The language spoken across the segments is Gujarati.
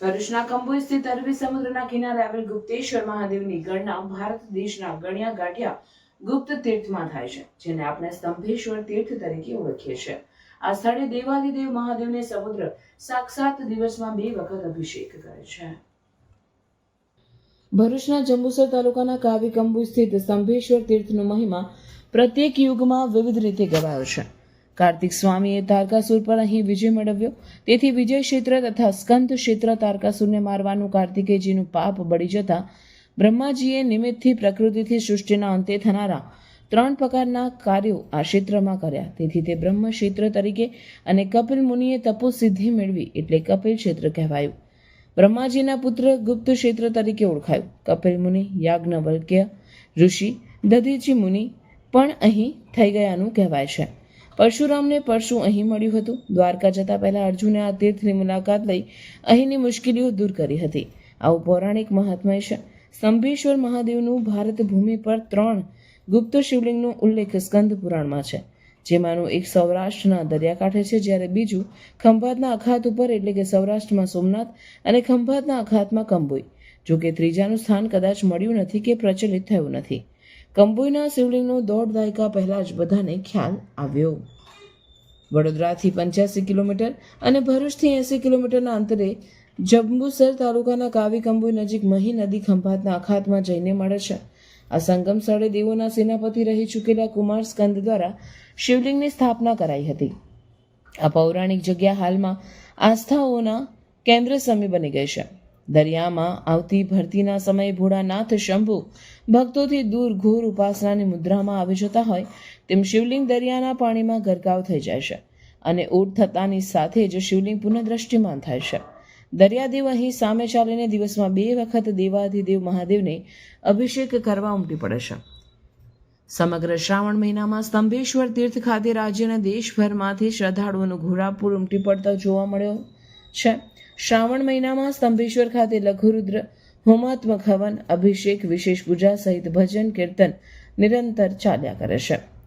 ભરૂચના કંબોઈ સ્થિત અરબી સમુદ્રના કિનારે આવેલ ગુપ્તેશ્વર મહાદેવની ગણના ભારત દેશના ગણ્યા ગાંઠિયા ગુપ્ત તીર્થમાં થાય છે, જેને આપણે સ્તંભેશ્વર તીર્થ તરીકે ઓળખીએ છીએ. આ સ્થળે દેવાદિદેવ મહાદેવને સમુદ્ર સાક્ષાત દિવસમાં બે વખત અભિષેક કરે છે. ભરૂચના જંબુસર તાલુકાના કાવી કંબુ સ્થિત સ્તંભેશ્વર તીર્થનો મહિમા પ્રત્યેક યુગમાં વિવિધ રીતે ગવાયો છે. કાર્તિક સ્વામીએ તારકાસુર પર અહીં વિજય મેળવ્યો. તેથી વિજય ક્ષેત્ર તથા સ્કંદ ક્ષેત્ર તારકાસુરને મારવાનું કાર્તિકેયજીનું પાપ બળી જતા બ્રહ્માજીએ નિમિત્તથી પ્રકૃતિથી સૃષ્ટિના અંતે થનારા ત્રણ પ્રકારના કાર્યો આ ક્ષેત્રમાં કર્યા. તેથી તે બ્રહ્મ ક્ષેત્ર તરીકે અને કપિલ મુનિએ તપોસિદ્ધિ મેળવી એટલે કપિલ ક્ષેત્ર કહેવાયું. બ્રહ્માજીના પુત્ર ગુપ્ત ક્ષેત્ર તરીકે ઓળખાયું. કપિલ મુનિ, યાજ્ઞવલ્ક્ય, ઋષિ, દધીચી મુનિ પણ અહીં થઈ ગયાનું કહેવાય છે. પરશુરામને પરશુ અહીં મળ્યું હતું. દ્વારકા જતા પહેલા અર્જુને આ તીર્થની મુલાકાત લઈ અહીંની મુશ્કેલીઓ દૂર કરી હતી. આવું પૌરાણિક મહાત્મય છે. સ્તંભેશ્વર મહાદેવનું ભારત ભૂમિ પર ત્રણ ગુપ્ત શિવલિંગનો ઉલ્લેખ સ્કંદ પુરાણમાં છે, જેમાંનું એક સૌરાષ્ટ્રના દરિયાકાંઠે છે, જ્યારે બીજું ખંભાતના અખાત ઉપર, એટલે કે સૌરાષ્ટ્રમાં સોમનાથ અને ખંભાતના અખાતમાં કંબોઈ. જો કે ત્રીજાનું સ્થાન કદાચ મળ્યું નથી કે પ્રચલિત થયું નથી. કંબોઈના શિવલિંગનો દોઢ દાયકા પહેલાં જ બધાને ખ્યાલ આવ્યો. વડોદરાથી પંચ્યાસી કિલોમીટર અને ભરૂચથી એંસી કિલોમીટરના અંતરે જંબુસર તાલુકાના કાવીકંબુ નજીક મહી નદી ખંભાતના અખાતમાં જઈને મળે છે. આ સંગમ સ્થળે દેવોના સેનાપતિ રહી ચૂકેલા કુમાર સ્કંદ દ્વારા શિવલિંગની સ્થાપના કરાઈ હતી. આ પૌરાણિક જગ્યા હાલમાં આસ્થાઓના કેન્દ્ર સમી બની ગઈ છે. દરિયામાં આવતી ભરતીના સમયે ભોળાનાથ, શંભુ ભક્તોથી દૂર ઘોર ઉપાસનાની મુદ્રામાં આવી જતા હોય તેમ શિવલિંગ દરિયાના પાણીમાં ગરકાવ થઈ જાય છે અને ઊટ થતાની સાથે જ શિવલિંગ પુનઃદ્રષ્ટિમાન થાય છે. દરિયાદેવ અહીં સામે ચાલીને દિવસમાં બે વખત દેવાધિદેવ મહાદેવને અભિષેક કરવા ઉમટી પડે છે. સમગ્ર શ્રાવણ મહિનામાં સ્તંભેશ્વર તીર્થ ખાતે રાજ્યના દેશભરમાંથી શ્રદ્ધાળુઓનું ઘોડાપુર ઉમટી પડતા જોવા મળ્યો છે. શ્રાવણ મહિનામાં સ્તંભેશ્વર ખાતે લઘુરુદ્ર, હોમાત્મક હવન, અભિષેક, વિશેષ પૂજા સહિત ભજન, કીર્તન નિરંતર ચાલ્યા કરે છે.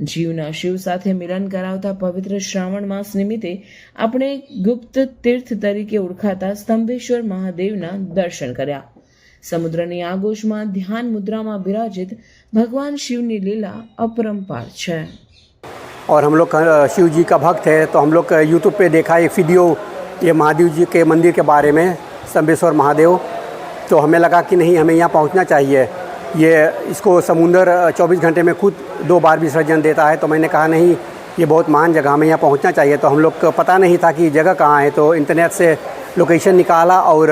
જીવના શિવ સાથે મિલન કરાવતા પવિત્ર શ્રાવણ માસ નિમિત્તે આપણે ગુપ્ત તીર્થ તરીકે ઓળખાતા સ્તંભેશ્વર મહાદેવના દર્શન કર્યા સમુદ્રની આગોશમાં ધ્યાન મુદ્રામાં બિરાજિત ભગવાન શિવની લીલા અપરંપાર છે और हम लोग का- शिव जी का भक्त है तो हम लोग का यूट्यूब पे देखा एक वीडियो ये महादेव जी के मंदिर के बारे में संबेश्वर महादेव तो हमें लगा कि नहीं हमें यहाँ पहुँचना चाहिए ये इसको समुंदर 24 घंटे में खुद दो बार विसर्जन देता है तो मैंने कहा नहीं ये बहुत महान जगह हमें यहाँ पहुँचना चाहिए तो हम लोग को पता नहीं था कि ये जगह कहाँ है तो इंटरनेट से लोकेशन निकाला और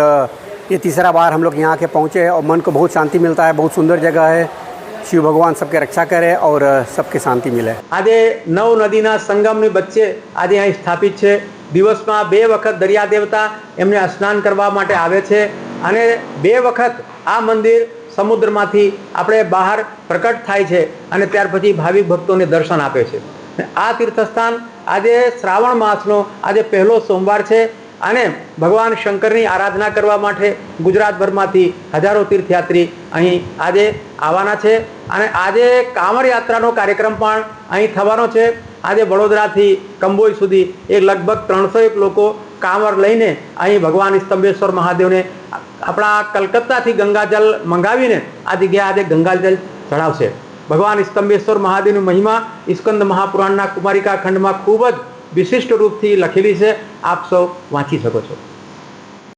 ये तीसरा बार हम लोग यहाँ के पहुँचे और मन को बहुत शांति मिलता है बहुत सुंदर जगह है शिव भगवान सबके रक्षा करे और सबके शांति मिले આજે નવ નદીના સંગમની વચ્ચે આજે અહીં સ્થાપિત છે દિવસમાં બે વખત દરિયા દેવતા એમને સ્નાન કરવા માટે આવે છે અને બે વખત આ મંદિર સમુદ્રમાંથી આપણે બહાર પ્રકટ થાય છે અને ત્યાર પછી ભાવિક ભક્તોને દર્શન આપે છે. આ તીર્થસ્થાન આજે શ્રાવણ માસનો આજે પહેલો સોમવાર છે અને ભગવાન શંકરની આરાધના કરવા માટે ગુજરાતભરમાંથી હજારો તીર્થયાત્રી અહીં આજે આવવાના છે અને આજે કાંવડ યાત્રાનો કાર્યક્રમ પણ અહીં થવાનો છે. આજે વડોદરાથી કંબોઈ સુધી એ લગભગ ત્રણસો એક લોકો કાંવડ લઈને અહીં ભગવાન સ્તંભેશ્વર મહાદેવને આપણા કલકત્તાથી ગંગાજલ મંગાવીને આ જગ્યાએ આજે ગંગાજલ ચઢાવશે ભગવાન સ્તંભેશ્વર મહાદેવની મહિમા સ્કંદ મહાપુરાણના કુમારિકા ખંડમાં ખૂબ જ વિશિષ્ટ રૂપથી લખેલી છે. આપ સૌ વાંચી શકો છો.